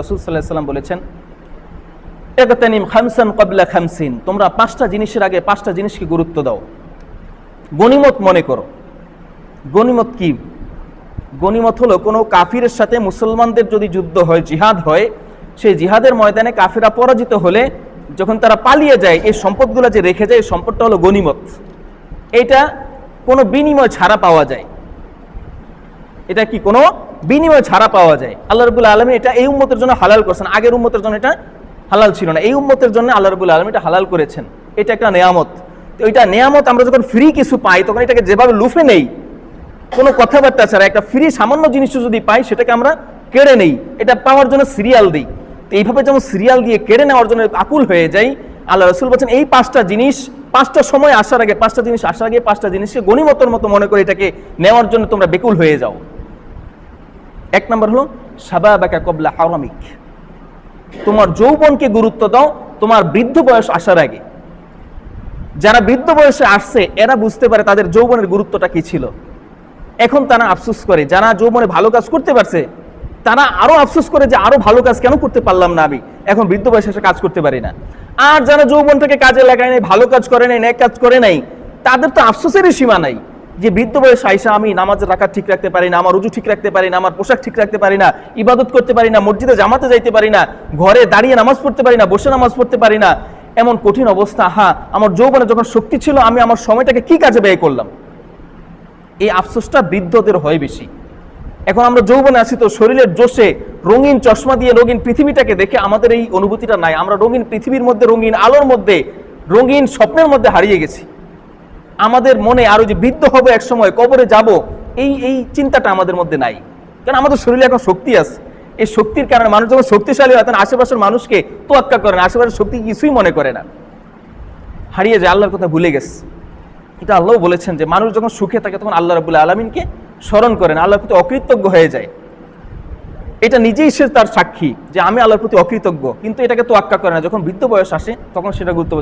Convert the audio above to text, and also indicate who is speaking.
Speaker 1: রসুল সাল্লাহ সাল্লাম বলেছেন খামসান কবলা খামসিন তোমরা পাঁচটা জিনিসের আগে পাঁচটা জিনিসকে গুরুত্ব দাও। গনিমত মনে করো। গনিমত কি? গনিমত হলো কোনো কাফিরের সাথে মুসলমানদের যদি যুদ্ধ হয়, জিহাদ হয়, সেই জিহাদের ময়দানে কাফিরা পরাজিত হলে যখন তারা পালিয়ে যায়, এই সম্পদগুলো যে রেখে যায়, এই সম্পদটা হলো গনিমত এটা কোনো বিনিময় ছাড়া পাওয়া যায়। এটা কি কোনো বিনিময় ছাড়া পাওয়া যায়। আল্লাহ রবুল আলমী এটা এই উম্মতের জন্য হালাল করছেন। আগের উম্মতের জন্য এটা হালাল ছিল না। এই উম্মতের জন্য আল্লাহ রবুল আলমী এটা হালাল করেছেন। এটা একটা নেয়ামত। তো এটা নেয়ামত আমরা যখন ফ্রি কিছু পাই, তখন এটাকে যেভাবে লুফে নেই, কোনো কথাবার্তা ছাড়া, একটা ফ্রি সামান্য জিনিস যদি পাই, সেটাকে আমরা কেড়ে নেই। এটা পাওয়ার জন্য সিরিয়াল দিই। তো এইভাবে যেমন সিরিয়াল দিয়ে কেড়ে নেওয়ার জন্য আকুল হয়ে যাই, আল্লাহ রসুল বলছেন, এই পাঁচটা জিনিস, পাঁচটা সময় আসার আগে, পাঁচটা জিনিস আসার আগে, পাঁচটা জিনিসকে গণিমতর মতো মনে করে এটাকে নেওয়ার জন্য তোমরা বেকুল হয়ে যাও। এক নম্বর হলো, সাবাবাকা কবলা হারামিক। তোমার যৌবনকে গুরুত্ব দাও, তোমার বৃদ্ধ বয়স আসার আগে। যারা বৃদ্ধ বয়সে আসছে, এরা বুঝতে পারে তাদের যৌবনের গুরুত্বটা কি ছিল। এখন তারা আফসোস করে, যারা যৌবনে ভালো কাজ করতে পারছে, তারা আরও আফসোস করে যে আরও ভালো কাজ কেন করতে পারলাম না আমি? এখন বৃদ্ধ বয়সে এসে কাজ করতে পারি না। আর যারা যৌবনটাকে কাজে লাগায় নাই, ভালো কাজ করে নাই, ন্যাক কাজ করে নাই, তাদের তো আফসোসেরই সীমা নাই। যে বৃদ্ধ বয়স আইসা আমি নামাজের রাখা ঠিক রাখতে পারি না, আমার রুজু ঠিক রাখতে পারি না, আমার পোশাক ঠিক রাখতে পারি না, ইবাদত করতে পারি না, মসজিদে জামাতে যাইতে পারি না, ঘরে দাঁড়িয়ে নামাজ পড়তে পারি না, বসে নামাজ পড়তে পারি না, এমন কঠিন অবস্থা হ্যাঁ আমার যৌবনে যখন শক্তি ছিল, আমি আমার সময়টাকে কি কাজে ব্যয় করলাম? এই আফসোসটা বৃদ্ধদের হয় বেশি। এখন আমরা যৌবনে আছি তো শরীরের জোশে রঙিন চশমা দিয়ে রঙিন পৃথিবীটাকে দেখে আমাদের এই অনুভূতিটা নাই। আমরা রঙিন পৃথিবীর মধ্যে, রঙিন আলোর মধ্যে, রঙিন স্বপ্নের মধ্যে হারিয়ে গেছি। আমাদের মনে আরও যে বৃদ্ধ হবে এক সময়, কবরে যাব, এই এই চিন্তাটা আমাদের মধ্যে নাই। কারণ আমাদের শরীরে এখন শক্তি আছে। এই শক্তির কারণে মানুষ যখন শক্তিশালী হয়, তখন আশেপাশের মানুষকে তোয়াক্কা করে না। আশেপাশের শক্তি কিছুই মনে করে না। হারিয়ে যায়, আল্লাহর কথা ভুলে গেছে। এটা আল্লাহ বলেছেন যে, মানুষ যখন সুখে থাকে, তখন আল্লাহ রাবুল্লাহ আলমিনকে স্মরণ করেন। আল্লাহর প্রতি অকৃতজ্ঞ হয়ে যায়। এটা নিজেই সে তার সাক্ষী যে, আমি আল্লাহর প্রতি অকৃতজ্ঞ। কিন্তু এটাকে তো আক্কা করে না। যখন বৃদ্ধ বয়স আসে, তখন সেটা গুরুত্ব